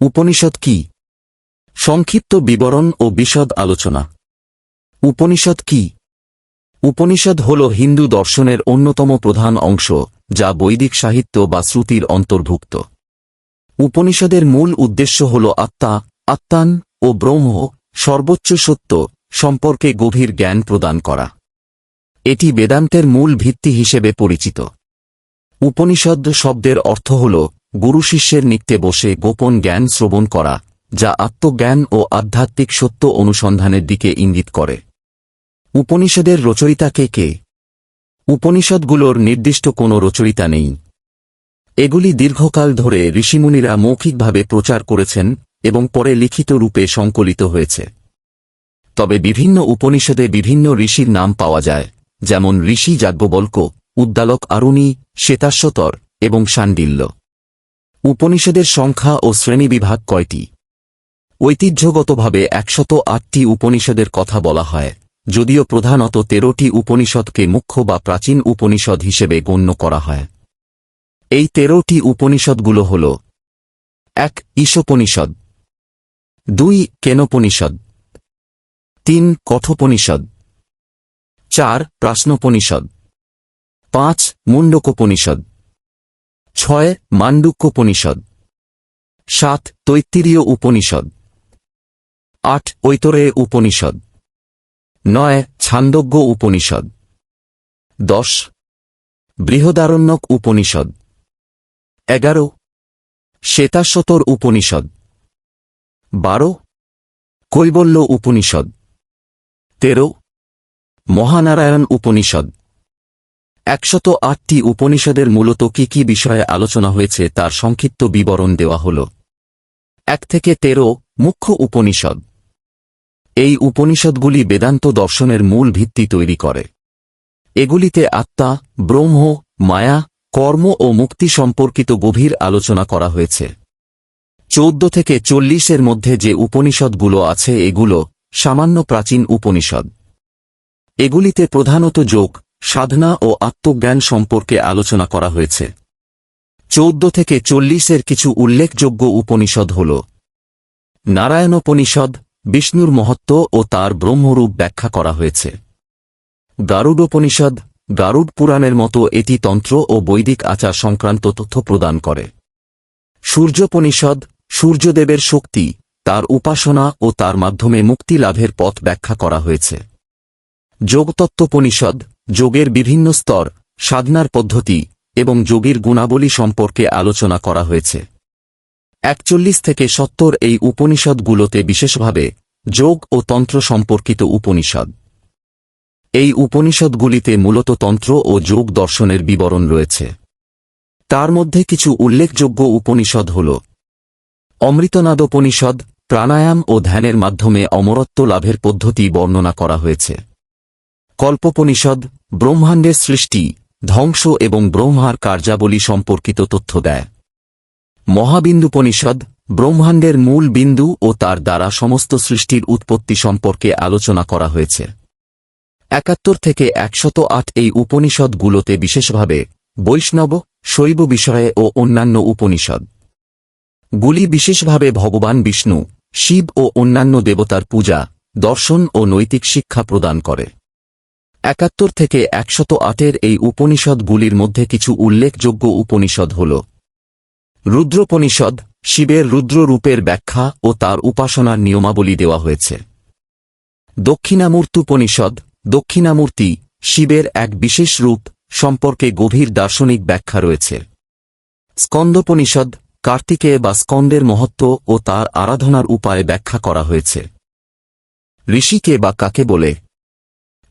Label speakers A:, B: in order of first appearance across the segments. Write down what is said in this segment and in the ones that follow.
A: উপনিষদ কি? সংক্ষিপ্ত বিবরণ ও বিশদ আলোচনা। উপনিষদ কি? উপনিষদ হল হিন্দু দর্শনের অন্যতম প্রধান অংশ, যা বৈদিক সাহিত্য বা শ্রুতির অন্তর্ভুক্ত। উপনিষদের মূল উদ্দেশ্য হল আত্মা, আত্মান ও ব্রহ্ম, সর্বোচ্চ সত্য সম্পর্কে গভীর জ্ঞান প্রদান করা। এটি বেদান্তের মূল ভিত্তি হিসেবে পরিচিত। উপনিষদ শব্দের অর্থ হল গুরু শিষ্যের নিত্যে বসে গোপন জ্ঞান শ্রবণ করা, যা আত্মজ্ঞান ও আধ্যাত্মিক সত্য অনুসন্ধানের দিকে ইঙ্গিত করে। উপনিষদের রচয়িতা কে কে? উপনিষদগুলোর নির্দিষ্ট কোনো রচয়িতা নেই। এগুলি দীর্ঘকাল ধরে ঋষিমুনিরা মৌখিকভাবে প্রচার করেছেন এবং পরে লিখিত রূপে সংকলিত হয়েছে। তবে বিভিন্ন উপনিষদে বিভিন্ন ঋষির নাম পাওয়া যায়, যেমন ঋষি যাজ্ঞবল্ক, উদ্দালক আরুণী, শ্বেতাশ্বতর এবং শাণ্ডিল্য উপনিষদের সংখ্যা ও শ্রেণীবিভাগ কয়টি? ঐতিহ্যগতভাবে একশত আটটি উপনিষদের কথা বলা হয়, যদিও প্রধানত তেরোটি উপনিষদকে মুখ্য বা প্রাচীন উপনিষদ হিসেবে গণ্য করা হয়। এই তেরোটি উপনিষদগুলো হল, এক, ঈশোপনিষদ, দুই, কেনোপনিষদ, তিন, কঠোপনিষদ, চার, প্রাশ্নোপনিষদ, পাঁচ মুন্ডকোপনিষদ ছয় মান্ডুক্যোপনিষদ সাত তৈত্তিরীয় উপনিষদ। আট ঐতরে উপনিষদ। নয় ছান্দোগ্য উপনিষদ। দশ বৃহদারণ্যক উপনিষদ। এগারো শ্বেতাশ্বতর উপনিষদ। বারো কৈবল্য উপনিষদ। তেরো মহানারায়ণ উপনিষদ। একশত আটটি উপনিষদের মূলত কি কি বিষয়ে আলোচনা হয়েছে তার সংক্ষিপ্ত বিবরণ দেওয়া হল। এক থেকে তেরো মুখ্য উপনিষদ। এই উপনিষদগুলি বেদান্ত দর্শনের মূল ভিত্তি তৈরি করে। এগুলিতে আত্মা, ব্রহ্ম, মায়া, কর্ম ও মুক্তি সম্পর্কিত গভীর আলোচনা করা হয়েছে। চৌদ্দ থেকে চল্লিশের মধ্যে যে উপনিষদগুলো আছে এগুলো সামান্য প্রাচীন উপনিষদ। এগুলিতে প্রধানত যোগ সাধনা ও আত্মজ্ঞান সম্পর্কে আলোচনা করা হয়েছে। চৌদ্দ থেকে চল্লিশের কিছু উল্লেখযোগ্য উপনিষদ হল, নারায়ণোপনিষদ, বিষ্ণুর মহত্ব ও তার ব্রহ্মরূপ ব্যাখ্যা করা হয়েছে। গারুডোপনিষদ, গারুড পুরাণের মতো এটি তন্ত্র ও বৈদিক আচার সংক্রান্ত তথ্য প্রদান করে। সূর্যপনিষদ, সূর্যদেবের শক্তি, তার উপাসনা ও তার মাধ্যমে মুক্তি লাভের পথ ব্যাখ্যা করা হয়েছে। যোগতত্ত্বপনিষদ যোগের বিভিন্ন স্তর, সাধনার পদ্ধতি এবং যোগীর গুণাবলী সম্পর্কে আলোচনা করা হয়েছে। একচল্লিশ থেকে সত্তর এই উপনিষদগুলোতে বিশেষভাবে যোগ ও তন্ত্র সম্পর্কিত উপনিষদ। এই উপনিষদগুলিতে মূলত তন্ত্র ও যোগ দর্শনের বিবরণ রয়েছে। তার মধ্যে কিছু উল্লেখযোগ্য উপনিষদ হল অমৃতনাদোপনিষদ, প্রাণায়াম ও ধ্যানের মাধ্যমে অমরত্ব লাভের পদ্ধতি বর্ণনা করা হয়েছে। কল্পোপনিষদ ব্রহ্মাণ্ডের সৃষ্টি, ধ্বংস এবং ব্রহ্মার কার্যাবলী সম্পর্কিত তথ্য দেয়। মহাবিন্দুপনিষদ, ব্রহ্মাণ্ডের মূল বিন্দু ও তার দ্বারা সমস্ত সৃষ্টির উৎপত্তি সম্পর্কে আলোচনা করা হয়েছে। একাত্তর থেকে একশত আট এই উপনিষদগুলোতে বিশেষভাবে বৈষ্ণব, শৈব বিষয়ে ও অন্যান্য উপনিষদ। গুলি বিশেষভাবে ভগবান বিষ্ণু, শিব ও অন্যান্য দেবতার পূজা, দর্শন ও নৈতিক শিক্ষা প্রদান করে। একাত্তর থেকে একশত আটের এই উপনিষদগুলির মধ্যে কিছু উল্লেখযোগ্য উপনিষদ হল রুদ্রোপনিষদ, শিবের রুদ্ররূপের ব্যাখ্যা ও তার উপাসনার নিয়মাবলী দেওয়া হয়েছে। দক্ষিণামূর্তুপনিষদ, দক্ষিণামূর্তি, শিবের এক বিশেষ রূপ সম্পর্কে গভীর দার্শনিক ব্যাখ্যা রয়েছে। স্কন্দোপনিষদ, কার্তিকে বা স্কন্দের মহত্ব ও তার আরাধনার উপায় ব্যাখ্যা করা হয়েছে। ঋষিকে বা কাকে বলে?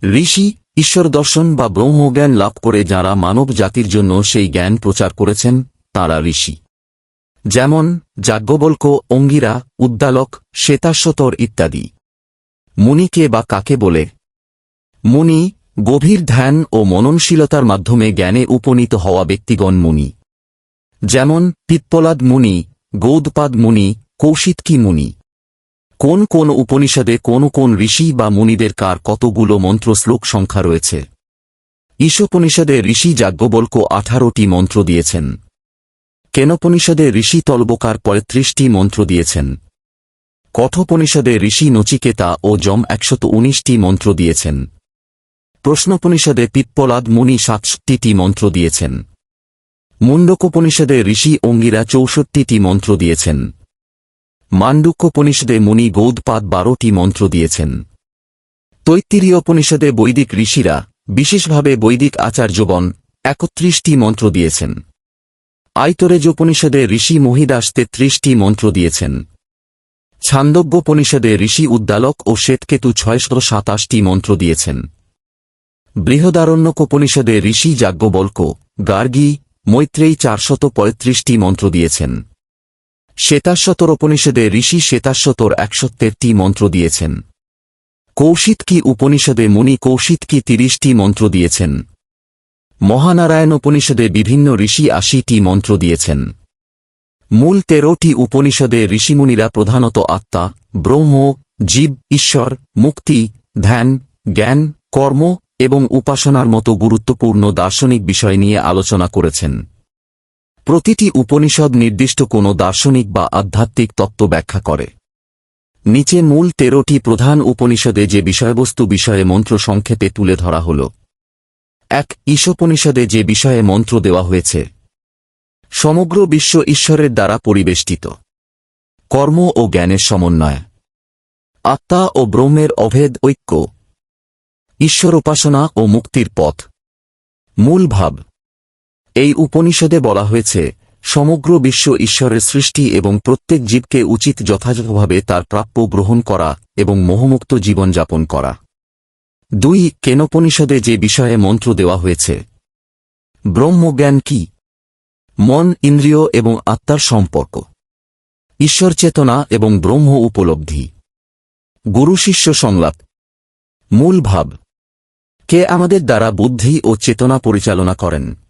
A: ঋষি ঈশ্বর দর্শন বা ব্রহ্মজ্ঞান লাভ করে যাঁরা মানব জাতির জন্য সেই জ্ঞান প্রচার করেছেন, তাঁরা ঋষি। যেমন, যাজ্ঞবল্ক, অঙ্গিরা, উদ্দালক, শ্বেতাশ্বতর ইত্যাদি। মুনিকে বা কাকে বলে? মুনি, গভীর ধ্যান ও মননশীলতার মাধ্যমে জ্ঞানে উপনীত হওয়া ব্যক্তিগণ মুনি। যেমন পিপ্পলাদ মুনি, গৌদপাদ মুনি, কৌশিতকি মুনি। কোন কোন উপনিষদে কোন কোন ঋষি বা মুনিদের কার কতগুলো মন্ত্র শ্লোক সংখ্যা রয়েছে? ঈশোপনিষদে ঋষি যাজ্ঞবল্ক আঠারোটি মন্ত্র দিয়েছেন। কেনপনিষদে ঋষি তলবকার পঁয়ত্রিশটি মন্ত্র দিয়েছেন। কঠোপনিষদে ঋষি নচিকেতা ও যম একশত উনিশটি মন্ত্র দিয়েছেন। প্রশ্নপনিষদে পিপ্পলাদ মুনি সাতষট্টিটি মন্ত্র দিয়েছেন। মুন্ডকোপনিষদে ঋষি অঙ্গিরা চৌষট্টিটি মন্ত্র দিয়েছেন। মান্ডুক্যোপনিষদে মুনি গৌদপাদ বারোটি মন্ত্র দিয়েছেন। তৈত্তিরীয় উপনিষদে বৈদিক ঋষিরা, বিশেষভাবে বৈদিক আচার্যগণ, একত্রিশটি মন্ত্র দিয়েছেন। আইতরেজোপনিষদে ঋষি মহিদাস তেত্রিশটি মন্ত্র দিয়েছেন। ছান্দোগ্যোপনিষদে ঋষি উদ্দালক ও শ্বেতকেতু ছয়শত সাতাশটি মন্ত্র দিয়েছেন। বৃহদারণ্যকোপনিষদে ঋষি যাজ্ঞবল্ক, গার্গী, মৈত্রেয়ী চারশত পঁয়ত্রিশটি মন্ত্র দিয়েছেন। শ্বেতাশ্বতর উপনিষদে ঋষি শ্বেতাশ্বতর একশত্তেরটি মন্ত্র দিয়েছেন। কৌশিতকি উপনিষদে মুনি কৌশিতকি তিরিশটি মন্ত্র দিয়েছেন? মহানারায়ণ উপনিষদে বিভিন্ন ঋষি আশিটি মন্ত্র দিয়েছেন। মূল তেরোটি উপনিষদে ঋষিমুনিরা প্রধানত আত্মা, ব্রহ্ম, জীব, ঈশ্বর, মুক্তি, ধ্যান, জ্ঞান, কর্ম এবং উপাসনার মতো গুরুত্বপূর্ণ দার্শনিক বিষয় নিয়ে আলোচনা করেছেন। প্রতিটি উপনিষদ নির্দিষ্ট কোনো দার্শনিক বা আধ্যাত্মিক তত্ত্ব ব্যাখ্যা করে। নিচে মূল তেরোটি প্রধান উপনিষদে যে বিষয়বস্তু বিষয়ে মন্ত্র সংক্ষেপে তুলে ধরা হল। এক, ঈশোপনিষদে যে বিষয়ে মন্ত্র দেওয়া হয়েছে। সমগ্র বিশ্ব ঈশ্বরের দ্বারা পরিবেষ্টিত। কর্ম ও জ্ঞানের সমন্বয়। আত্মা ও ব্রহ্মের অভেদ ঐক্য। ঈশ্বর উপাসনা ও মুক্তির পথ। মূল ভাব। এই উপনিষদে বলা হয়েছে, সমগ্র বিশ্ব ঈশ্বরের সৃষ্টি এবং প্রত্যেক জীবকে উচিত যথাযথভাবে তার প্রাপ্য গ্রহণ করা এবং মোহমুক্ত জীবনযাপন করা। দুই, কেনোপনিষদে যে বিষয়ে মন্ত্র দেওয়া হয়েছে। ব্রহ্মজ্ঞান কি? মন, ইন্দ্রিয় এবং আত্মার সম্পর্ক। ঈশ্বর চেতনা এবং ব্রহ্ম উপলব্ধি। গুরু শিষ্য সংলাপ। মূল ভাব। কে আমাদের দ্বারা বুদ্ধি ও চেতনা পরিচালনা করেন?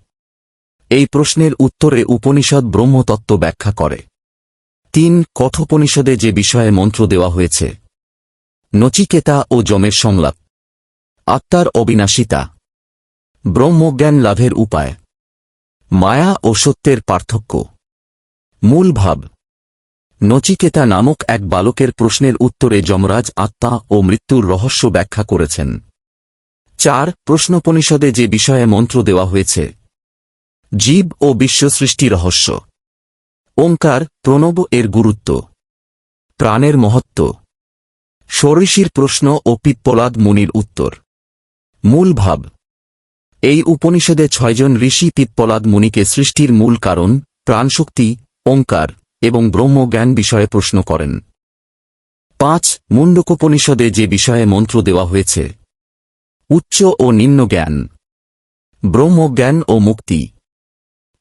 A: এই প্রশ্নের উত্তরে উপনিষদ ব্রহ্মতত্ত্ব ব্যাখ্যা করে। তিন কঠোপনিষদে যে বিষয়ে মন্ত্র দেওয়া হয়েছে। নচিকেতা ও যমের সংলাপ। আত্মার অবিনাশিতা। ব্রহ্মজ্ঞান লাভের উপায়। মায়া ও সত্যের পার্থক্য। মূল ভাব। নচিকেতা নামক এক বালকের প্রশ্নের উত্তরে যমরাজ আত্মা ও মৃত্যুর রহস্য ব্যাখ্যা করেছেন। চার, প্রশ্নপনিষদে যে বিষয়ে মন্ত্র দেওয়া হয়েছে জীব ও বিশ্ব সৃষ্টি রহস্য। ওঙ্কার, প্রণব এর গুরুত্ব। প্রাণের মহত্ব। ষড়ঋষির প্রশ্ন ও পিপ্পলাদ মুনির উত্তর। মূল ভাব। এই উপনিষদে ছয়জন ঋষি পিপ্পলাদ মুনিকে সৃষ্টির মূল কারণ, প্রাণশক্তি, ওঙ্কার এবং ব্রহ্মজ্ঞান বিষয়ে প্রশ্ন করেন। পাঁচ মুন্ডকোপনিষদে যে বিষয়ে মন্ত্র দেওয়া হয়েছে। উচ্চ ও নিম্ন জ্ঞান। ব্রহ্মজ্ঞান ও মুক্তি।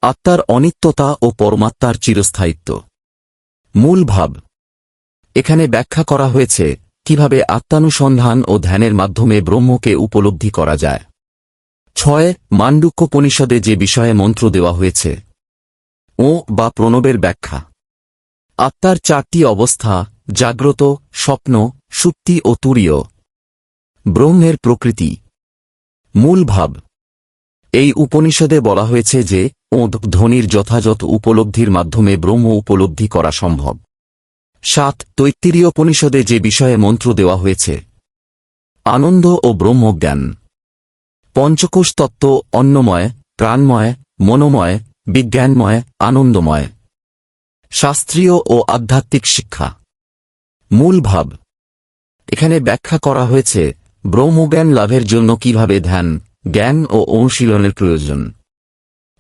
A: আত্মার অনিত্যতা ও পরমাত্মার চিরস্থায়িত্ব। মূল ভাব। এখানে ব্যাখ্যা করা হয়েছে কীভাবে আত্মানুসন্ধান ও ধ্যানের মাধ্যমে ব্রহ্মকে উপলব্ধি করা যায়। ছয়, মান্ডুক্যোপনিষদে যে বিষয়ে মন্ত্র দেওয়া হয়েছে। ও বা প্রণবের ব্যাখ্যা। আত্মার চারটি অবস্থা জাগ্রত, স্বপ্ন, সুপ্তি ও তুরীয়। ব্রহ্মের প্রকৃতি। মূল ভাব। এই উপনিষদে বলা হয়েছে যে, ওঁদ ধ্বনির যথাযথ উপলব্ধির মাধ্যমে ব্রহ্ম উপলব্ধি করা সম্ভব। সাত, তৈত্তিরীয় উপনিষদে যে বিষয়ে মন্ত্র দেওয়া হয়েছে। আনন্দ ও ব্রহ্মজ্ঞান। পঞ্চকোষ তত্ত্ব, অন্নময় প্রাণময় মনোময়, বিজ্ঞানময়, আনন্দময়। শাস্ত্রীয় ও আধ্যাত্মিক শিক্ষা। মূল ভাব। এখানে ব্যাখ্যা করা হয়েছে, ব্রহ্মজ্ঞান লাভের জন্য কীভাবে ধ্যান জ্ঞান ও অনুশীলনের প্রয়োজন।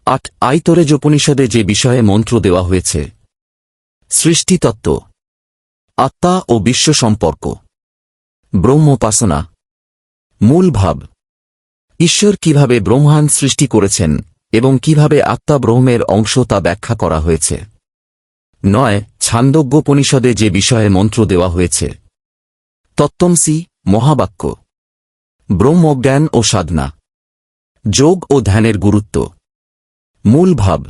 A: আট, আইতরেজ উপনিষদে যে বিষয়ে মন্ত্র দেওয়া হয়েছে। সৃষ্টিতত্ত্ব আত্মা ও বিশ্ব সম্পর্ক। ব্রহ্মোপাসনা মূল ভাব। ঈশ্বর কীভাবে ব্রহ্মাণ সৃষ্টি করেছেন এবং কীভাবে আত্মা ব্রহ্মের অংশ তা ব্যাখ্যা করা হয়েছে। নয় ছান্দোগ্যোপনিষদে যে বিষয়ে মন্ত্র দেওয়া হয়েছে। তত্ত্বমসি, মহাবাক্য। ব্রহ্মজ্ঞান ও সাধনা। যোগ ও ধ্যানের গুরুত্ব। মূল ভাব।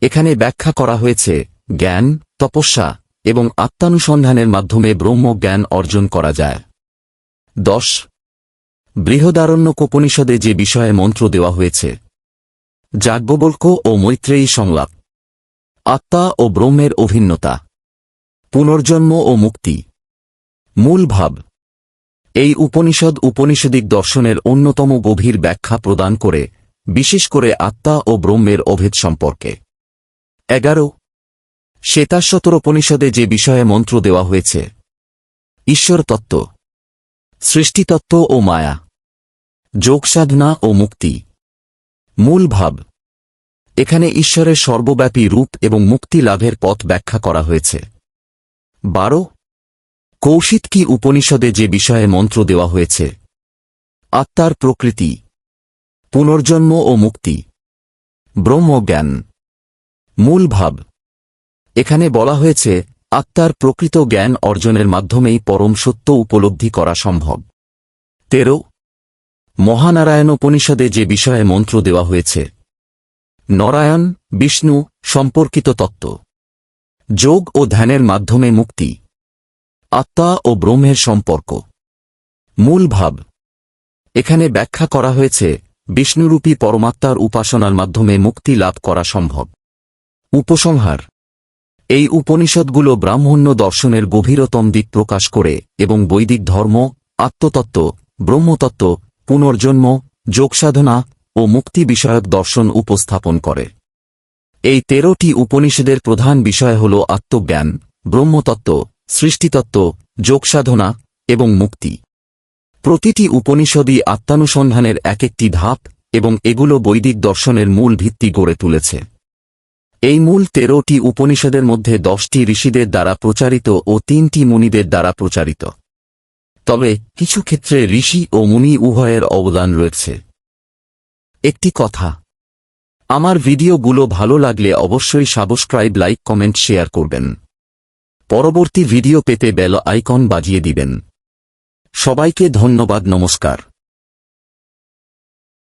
A: এখানে ব্যাখ্যা করা হয়েছে, জ্ঞান, তপস্যা এবং আত্মানুসন্ধানের মাধ্যমে ব্রহ্মজ্ঞান অর্জন করা যায়। দশ। বৃহদারণ্য কোপনিষদে যে বিষয়ে মন্ত্র দেওয়া হয়েছে, যাজ্ঞবল্ক ও মৈত্রেয়ী সংলাপ। আত্মা ও ব্রহ্মের অভিন্নতা। পুনর্জন্ম ও মুক্তি। মূল ভাব। এই উপনিষদ উপনিষদিক দর্শনের অন্যতম গভীর ব্যাখ্যা প্রদান করে, বিশেষ করে আত্মা ও ব্রহ্মের অভেদ সম্পর্কে। এগারো। শ্বেতাশ্বতর উপনিষদে যে বিষয়ে মন্ত্র দেওয়া হয়েছে, ঈশ্বর তত্ত্ব, সৃষ্টিতত্ত্ব ও মায়া, যোগসাধনা ও মুক্তি, মূল ভাব। এখানে ঈশ্বরের সর্বব্যাপী রূপ এবং মুক্তি লাভের পথ ব্যাখ্যা করা হয়েছে। বারো। কৌশিত কি উপনিষদে যে বিষয়ে মন্ত্র দেওয়া হয়েছে? আত্মার প্রকৃতি, পুনর্জন্ম ও মুক্তি, ব্রহ্মজ্ঞান, মূল ভাব। এখানে বলা হয়েছে, আত্মার প্রকৃত জ্ঞান অর্জনের মাধ্যমেই পরম সত্য উপলব্ধি করা সম্ভব। তেরো, মহানারায়ণ উপনিষদে যে বিষয়ে মন্ত্র দেওয়া হয়েছে। নরায়ণ, বিষ্ণু, সম্পর্কিত তত্ত্ব। যোগ ও ধ্যানের মাধ্যমে মুক্তি। আত্মা ও ব্রহ্মের সম্পর্ক। মূল ভাব। এখানে ব্যাখ্যা করা হয়েছে, বিষ্ণুরূপী পরমাত্মার উপাসনার মাধ্যমে মুক্তি লাভ করা সম্ভব। উপসংহার। এই উপনিষদগুলো ব্রাহ্মণ্য দর্শনের গভীরতম দিক প্রকাশ করে এবং বৈদিক ধর্ম, আত্মতত্ত্ব, ব্রহ্মতত্ত্ব, পুনর্জন্ম, যোগসাধনা ও মুক্তি বিষয়ক দর্শন উপস্থাপন করে। এই তেরোটি উপনিষদের প্রধান বিষয় হল আত্মজ্ঞান, ব্রহ্মতত্ত্ব সৃষ্টিতত্ত্ব, যোগসাধনা এবং মুক্তি। প্রতিটি উপনিষদই আত্মানুসন্ধানের এক একটি ধাপ এবং এগুলো বৈদিক দর্শনের মূল ভিত্তি গড়ে তুলেছে। এই মূল তেরোটি উপনিষদের মধ্যে দশটি ঋষিদের দ্বারা প্রচারিত ও তিনটি মুনিদের দ্বারা প্রচারিত। তবে কিছু ক্ষেত্রে ঋষি ও মুনি উভয়ের অবদান রয়েছে। একটি কথা। আমার ভিডিওগুলো ভালো লাগলে অবশ্যই সাবস্ক্রাইব, লাইক, কমেন্ট, শেয়ার করবেন। পরবর্তী ভিডিও পেতে বেল আইকন বাজিয়ে দিবেন। সবাইকে ধন্যবাদ নমস্কার।